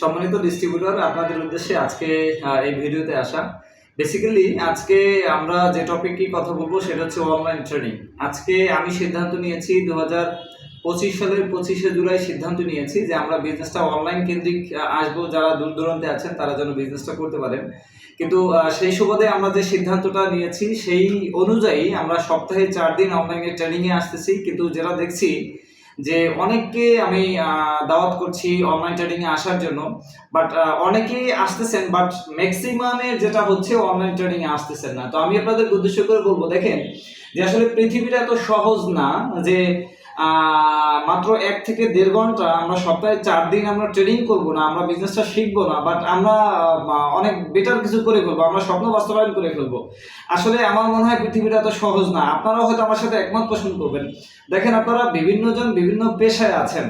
সম্মানিত ডিস্ট্রিবিউটর আপনাদের উদ্দেশ্যে আজকে এই ভিডিওতে আসা। বেসিক্যালি আজকে আমরা যে টপিকে কথা বলব সেটা হচ্ছে অনলাইন ট্রেনিং আজকে আমি সিদ্ধান্ত নিয়েছি দু হাজার পঁচিশ সালের পঁচিশে জুলাই সিদ্ধান্ত নিয়েছি যে আমরা বিজনেসটা অনলাইন কেন্দ্রিক আসব, যারা দূর দূরান্তে আছেন তারা যেন বিজনেসটা করতে পারেন। কিন্তু সেই সুবাদে আমরা যে সিদ্ধান্তটা নিয়েছি, সেই অনুযায়ী আমরা সপ্তাহে চার দিন অনলাইনে ট্রেনিংয়ে আসতেছি। কিন্তু যেটা দেখছি যে অনেককে আমি দাওয়াত করছি অনলাইন ট্রেডিং এ আসার জন্য বাট অনেকেই আসতেছেন বাট ম্যাক্সিমামের যেটা হচ্ছে অনলাইন ট্রেডিং এ আসতেছেন না। তো আমি আপনাদের উদ্দেশ্য করে বলব, দেখেন যে আসলে পৃথিবীটা এত সহজ না যে মাত্র এক থেকে দেড় ঘণ্টা আমরা সপ্তাহে চার দিন আমরা ট্রেনিং করব না, আমরা বিজনেসটা শিখব না বাট আমরা অনেক বেটার কিছু করে ফেলব, আমরা স্বপ্ন বাস্তবায়ন করে ফেলব। আসলে আমার মনে হয় পৃথিবীটা এত সহজ না, আপনারাও হয়তো আমার সাথে একমত পোষণ করবেন। দেখেন আপনারা বিভিন্ন জন বিভিন্ন পেশায় আছেন।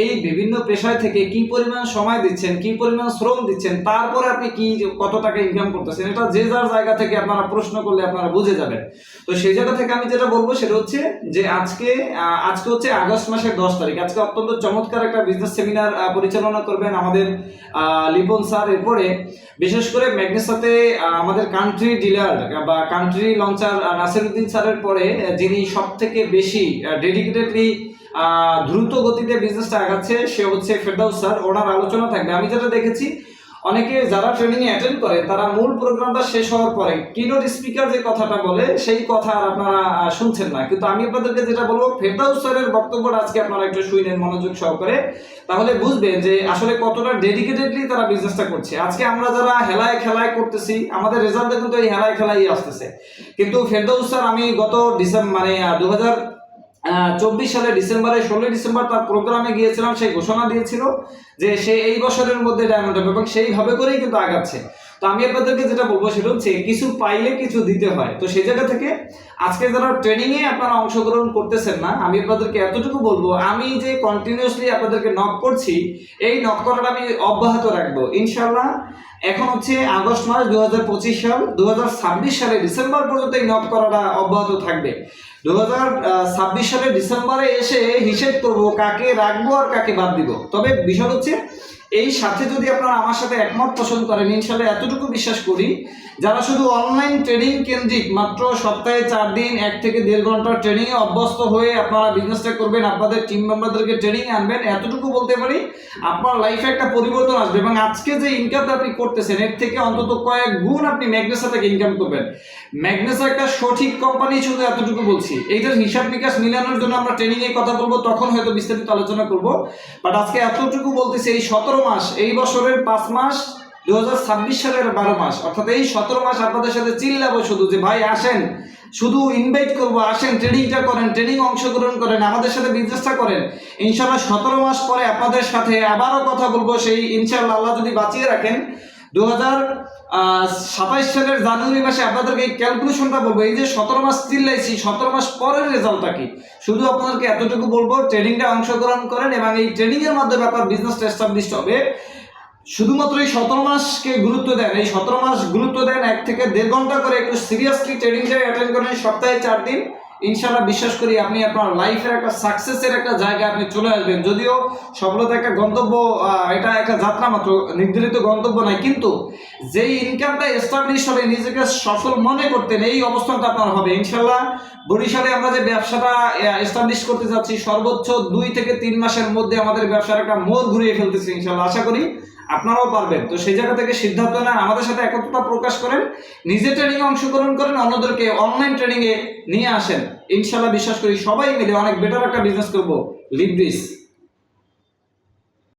এই বিভিন্ন পেশায় থেকে কি পরিমাণ সময় দিচ্ছেন, কি পরিমাণ শ্রম দিচ্ছেন, তারপরে আপনি কি কত টাকা ইনকাম করতেছেন, এটা যে যার জায়গা থেকে আপনারা প্রশ্ন করলে আপনারা বুঝে যাবেন। তো সেই জায়গা থেকে আমি যেটা বলব সেটা হচ্ছে যে আজকে আজকে হচ্ছে আগস্ট মাসের দশ তারিখ। আজকে অত্যন্ত চমৎকার একটা বিজনেস সেমিনার পরিচালনা করবেন আমাদের লিপন স্যার। এরপরে বিশেষ করে ম্যাগনেসাতে আমাদের কান্ট্রি ডিলার বা কান্ট্রি লঞ্চার নাসিরুদ্দিন স্যারের পরে যিনি সব থেকে বেশি ডেডিকেটেডলি দ্রুত গতিতে বিজনেসটা আগাচ্ছে, সে হচ্ছে ফেরদাউস স্যার ওনার আলোচনা থাকবে। আমি যেটা দেখেছি, অনেকে যারা ট্রেনিং অ্যাটেন্ড করে, তারা মূল প্রোগ্রামটা শেষ হওয়ার পরে কিনোট স্পিকার যে কথাটা বলে, সেই কথা আপনারা শুনছেন না। কিন্তু আমি আপনাদেরকে যেটা বলব ফেরদাউস স্যারের বক্তব্যটা আজকে আপনারা একটু শুনেন মনোযোগ সহকারে। তাহলে বুঝবেন যে আসলে কতটা ডেডিকেটেডলি তারা বিজনেসটা করছে। আজকে আমরা যারা হেলায় খেলায় করতেছি, আমাদের রেজাল্টে কিন্তু এই হেলায় খেলাই আসতেছে। কিন্তু ফেরদাউস স্যার আমি গত ডিসেম্বর মানে দু হাজার চব্বিশ সালে ডিসেম্বরে ষোলোই ডিসেম্বর তার প্রোগ্রামে গিয়েছিলাম, সেই ঘোষণা দিয়েছিল যে সে এই বছরের মধ্যে ডায়মন্ড হবে এবং সেইভাবে করেই কিন্তু আগাচ্ছে। তো আমি আপনাদেরকে যেটা বলব সেটা হচ্ছে, কিছু পাইলে কিছু দিতে হয়। তো সেই জায়গা থেকে আজকে যারা ট্রেনিংয়ে আপনারা অংশগ্রহণ করতেছেন না, আমি আপনাদেরকে এতটুকু বলব, আমি যে কন্টিনিউসলি আপনাদেরকে নক করছি, এই নক করাটা আমি অব্যাহত রাখব। ইনশাল্লাহ এখন হচ্ছে আগস্ট মাস দু হাজার পঁচিশ সাল দু হাজার ছাব্বিশ সালে ডিসেম্বর পর্যন্ত এই নক করাটা অব্যাহত থাকবে। দু সালের ডিসেম্বরে এসে হিসেব করব কাকে রাখব আর কাকে বাদ দিব। তবে বিষয় হচ্ছে এই সাথে যদি আপনারা আমার সাথে একমত পোষণ করেন ইনশাল্লাহ এতটুকু বিশ্বাস করি, যারা শুধু অনলাইন ট্রেনিং কেন্দ্রিক মাত্র সপ্তাহে চার দিন, এক থেকে দেড় ঘণ্টা ট্রেনিংয়ে অভ্যস্ত হয়ে আপনারা বিজনেসটা করবেন, আপনাদের টিম মেম্বারদেরকে ট্রেনিং আনবেন, এতটুকু বলতে পারি, আপনার লাইফে একটা পরিবর্তন আসবে এবং আজকে যে ইনকামটা আপনি করতেছেন, এর থেকে অন্তত কয়েক গুণ আপনি ম্যাগনেসা থেকে ইনকাম করবেন। ম্যাগনেসা একটা সঠিক কোম্পানি শুধু এতটুকু বলছি। এইটার হিসাব নিকাশ মিলানোর জন্য আমরা ট্রেনিং এ কথা বলব, তখন হয়তো বিস্তারিত আলোচনা করব। বাট আজকে এতটুকু বলতেছি, এই সতেরো মাস, এই বছরের পাঁচ মাস দু সালের বারো মাস। অর্থাৎ এই সতেরো মাস আপনাদের সাথে চিল্লাবো শুধু যে, ভাই, আসেন। শুধু ইনভাইট করব, আসেন ট্রেনিংটা করেন ট্রেনিং অংশগ্রহণ করেন, আমাদের সাথে বিজনেসটা করেন। ইনশাল্লাহ সতেরো মাস পরে আপনাদের সাথে আবারও কথা বলব, সেই ইনশাল্লাহ আল্লাহ যদি বাঁচিয়ে রাখেন দু হাজার সাতাইশ সালের জানুয়ারি মাসে আপনাদেরকে এই ক্যালকুলেশনটা বলব। এই যে সতেরো মাস চিল্লাইছি, সতেরো মাস পরের রেজাল্টটা কি? শুধু আপনাদেরকে এতটুকু বলব ট্রেনিংটা অংশগ্রহণ করেন এবং এই ট্রেনিংয়ের মাধ্যমে আপনার বিজনেসটা এস্টাবলিশ হবে। শুধুমাত্র এই সতেরো মাসকে গুরুত্ব দেন, এই সতেরো মাস গুরুত্ব দেন এক থেকে দেড় ঘণ্টা করে একটু সিরিয়াসলি ট্রেনিংটা অ্যাটেন্ড করেন সপ্তাহে চার দিন। ইনশাল্লাহ বিশ্বাস করি আপনি আপনার লাইফের একটা সাকসেসের একটা জায়গায় আপনি চলে আসবেন। যদিও সফলতা একটা গন্তব্য এটা একটা যাত্রা মাত্র, নির্ধারিত গন্তব্য নয়, কিন্তু যেই ইনকামটা এস্টাবলিশ হবে, নিজেকে সফল মনে করতেন, এই অবস্থানটা আপনার হবে। ইনশাল্লাহ বরিশালে আমরা যে ব্যবসাটা এস্টাবলিশ করতে যাচ্ছি, সর্বোচ্চ দুই থেকে তিন মাসের মধ্যে আমাদের ব্যবসার একটা মোড় ঘুরিয়ে ফেলতেছি ইনশাল্লাহ আশা করি আপনারাও পারবেন। তো সেই জায়গা থেকে সিদ্ধান্ত নেন, আমাদের সাথে একত্রতা প্রকাশ করেন, নিজে ট্রেনিং অংশগ্রহণ করেন, অন্যদেরকে অনলাইন ট্রেনিং এ নিয়ে আসেন। ইনশাল্লাহ বিশ্বাস করি সবাই মিলে অনেক বেটার একটা বিজনেস করব লিভ দিস